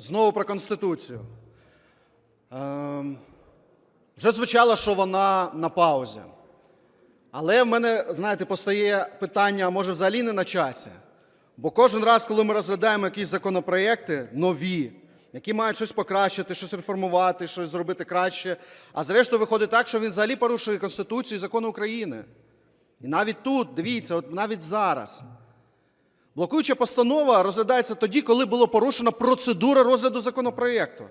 Знову про Конституцію. Ем, вже звучало, що вона на паузі. Але в мене, знаєте, постає питання, а може взагалі не на часі. Бо кожен раз, коли ми розглядаємо якісь законопроекти нові, які мають щось покращити, щось реформувати, щось зробити краще, а зрештою виходить так, що він взагалі порушує Конституцію і закони України. І навіть тут, дивіться, от навіть зараз. Блокуюча постанова розглядається тоді, коли було порушена процедура розгляду законопроєкту.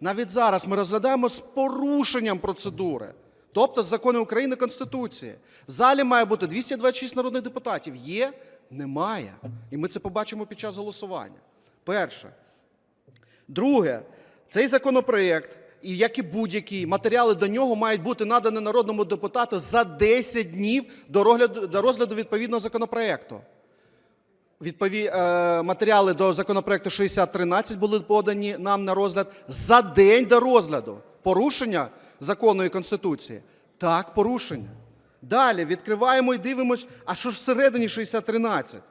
Навіть зараз ми розглядаємо з порушенням процедури, тобто з закону України Конституції. В залі має бути 226 народних депутатів. Є? Немає. І ми це побачимо під час голосування. Перше. Друге, цей законопроєкт, і як і будь-які матеріали до нього мають бути надані народному депутату за 10 днів до розгляду, до розгляду відповідного законопроєкту. Відпові... е, матеріали до законопроекту 6013 були подані нам на розгляд за день до розгляду. Порушення закону і Конституції? Так, порушення. Далі відкриваємо і дивимось, а що ж всередині 6013?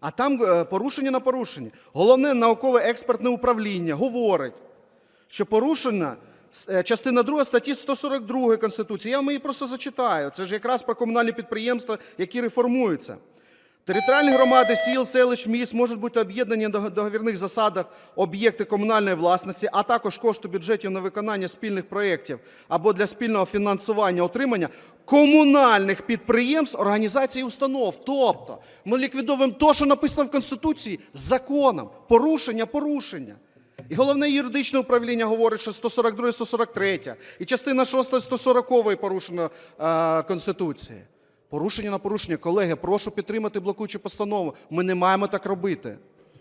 А там е, порушення на порушення. Головне наукове експертне управління говорить, що порушена е, частина 2 статті 142 Конституції. Я вам її просто зачитаю. Це ж якраз про комунальні підприємства, які реформуються. Територіальні громади сіл, селищ, міст можуть бути об'єднані на договірних засадах об'єкти комунальної власності, а також кошти бюджетів на виконання спільних проєктів або для спільного фінансування отримання комунальних підприємств, організацій і установ. Тобто ми ліквідовуємо те, що написано в Конституції, законом. Порушення, порушення. І головне юридичне управління говорить, що 142 143 і частина 6 140 порушено е, Конституції. Порушення на порушення. Колеги, прошу підтримати блокуючу постанову. Ми не маємо так робити.